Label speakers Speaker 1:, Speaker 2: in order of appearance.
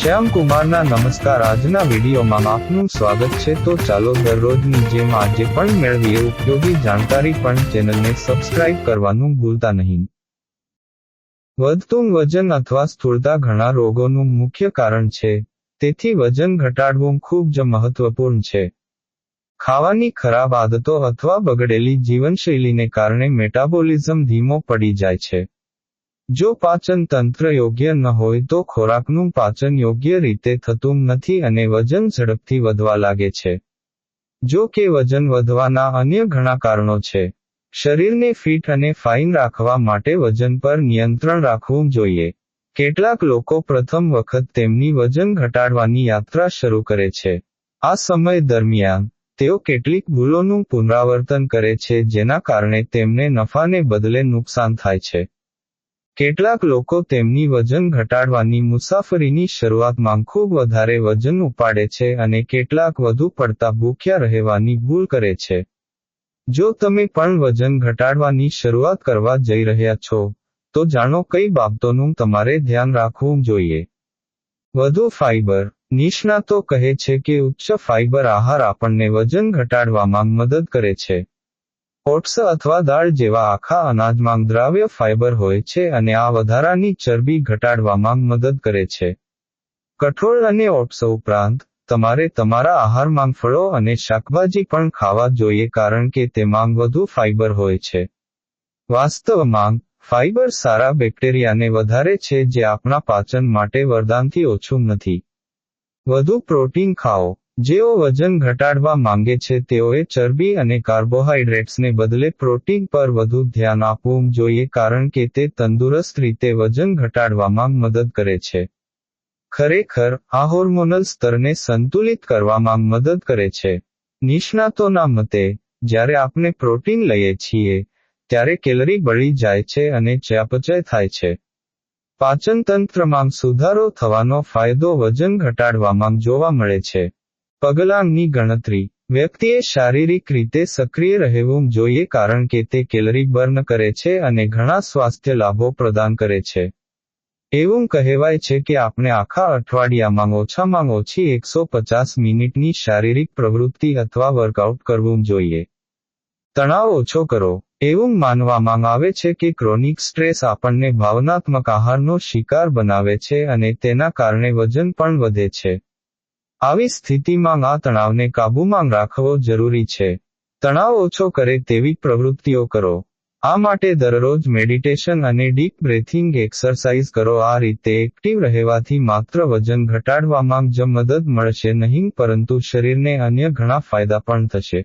Speaker 1: શ્યામ કુમારના નમસ્કાર. આજના વિડીયોમાં આપનું સ્વાગત છે. તો ચાલો દરરોજની જેમ આજે પણ મેળવીએ ઉપયોગી જાણકારી પણ ચેનલને સબસ્ક્રાઇબ કરવાનું ભૂલતા નહીં. વધતું વજન અથવા સ્થૂળતા ઘણા રોગોનું મુખ્ય કારણ છે. તેથી વજન ઘટાડવું ખૂબ જ મહત્વપૂર્ણ છે. ખાવાની ખરાબ આદતો અથવા બગડેલી જીવનશૈલીને કારણે મેટાબોલિઝમ ધીમો પડી જાય છે. જો પાચન તંત્ર યોગ્ય ન હોય તો ખોરાકનું પાચન યોગ્ય રીતે થતું નથી અને વજન ઝડપથી વધવા લાગે છે. જો કે વજન વધવાના અન્ય ઘણા કારણો છે. શરીરને ફિટ અને ફાઇન રાખવા માટે વજન પર નિયંત્રણ રાખવું જોઈએ. કેટલાક લોકો પ્રથમ વખત તેમની વજન ઘટાડવાની યાત્રા શરૂ કરે છે. આ સમય દરમિયાન, તેઓ કેટલીક ભૂલોનું પુનરાવર્તન કરે છે જેના કારણે તેમને નફાને બદલે નુકસાન થાય છે. કેટલાક લોકો તેમની વજન ઘટાડવાની મુસાફરીની શરૂઆતમાં ખૂબ વધારે વજન ઉપાડે છે અને કેટલાક વધુ પડતા ભૂખ્યા રહેવાની ભૂલ કરે છે. જો તમે પણ વજન ઘટાડવાની શરૂઆત કરવા જઈ રહ્યા છો, તો જાણો કઈ બાબતોનું તમારે ધ્યાન રાખવું જોઈએ. વધુ ફાઇબર નિષ્ણાતો કહે છે કે ઉચ્ચ ફાઇબર આહાર આપણને વજન ઘટાડવામાં મદદ કરે છે. ઓટ્સ અથવા દાળ જેવા આખા અનાજમાં દ્રાવ્ય ફાઇબર હોય છે અને આ વધારાની ચરબી ઘટાડવામાં મદદ કરે છે. કઠોળ અને ઓટ્સ ઉપરાંત, તમારે તમારા આહારમાં ફળો અને શાકભાજી પણ ખાવા જોઈએ કારણ કે તેમાં વધુ ફાઇબર હોય છે. વાસ્તવમાં, ફાઇબર સારા બેક્ટેરિયાને વધારે છે જે આપણા પાચન માટે વરદાનથી ઓછું નથી. વધુ પ્રોટીન ખાઓ. જેઓ વજન ઘટાડવા માંગે છે તેઓએ ચરબી અને કાર્બોહાઇડ્રેટ્સને બદલે પ્રોટીન પર વધુ ધ્યાન આપવું જોઈએ કારણ કે તે તંદુરસ્ત રીતે વજન ઘટાડવામાં મદદ કરે છે. ખરેખર, આ હોર્મોનલ સ્તરને સંતુલિત કરવામાં મદદ કરે છે. નિષ્ણાતોના મતે, જ્યારે આપણે પ્રોટીન લઈએ છીએ, ત્યારે કેલરી બળી જાય છે અને ચયાપચય થાય છે. પાચનતંત્રમાં સુધારો થવાનો ફાયદો વજન ઘટાડવામાં જોવા મળે છે. પગલાંની ગણતરી. વ્યક્તિએ શારીરિક રીતે સક્રિય રહેવું જોઈએ કારણ કે તે કેલરી બર્ન કરે છે અને ઘણા સ્વાસ્થ્ય લાભો પ્રદાન કરે છે. એવું કહેવાય છે કે આપણે આખા અઠવાડિયામાં ઓછામાં ઓછી એકસો પચાસ મિનિટની શારીરિક પ્રવૃત્તિ અથવા વર્કઆઉટ કરવું જોઈએ. તણાવ ઓછો કરો. એવું માનવામાં આવે છે કે ક્રોનિક સ્ટ્રેસ આપણને ભાવનાત્મક આહારનો શિકાર બનાવે છે અને તેના કારણે વજન પણ વધે છે. આવી સ્થિતિમાં આ તણાવને કાબૂમાં રાખવો જરૂરી છે. તણાવ ઓછો કરે તેવી પ્રવૃત્તિઓ કરો. આ માટે દરરોજ મેડિટેશન અને ડીપ બ્રેથિંગ એક્સરસાઇઝ કરો. આ રીતે એક્ટિવ રહેવાથી માત્ર વજન ઘટાડવામાં જ મદદ મળશે નહીં, પરંતુ શરીરને અન્ય ઘણા ફાયદા પણ થશે.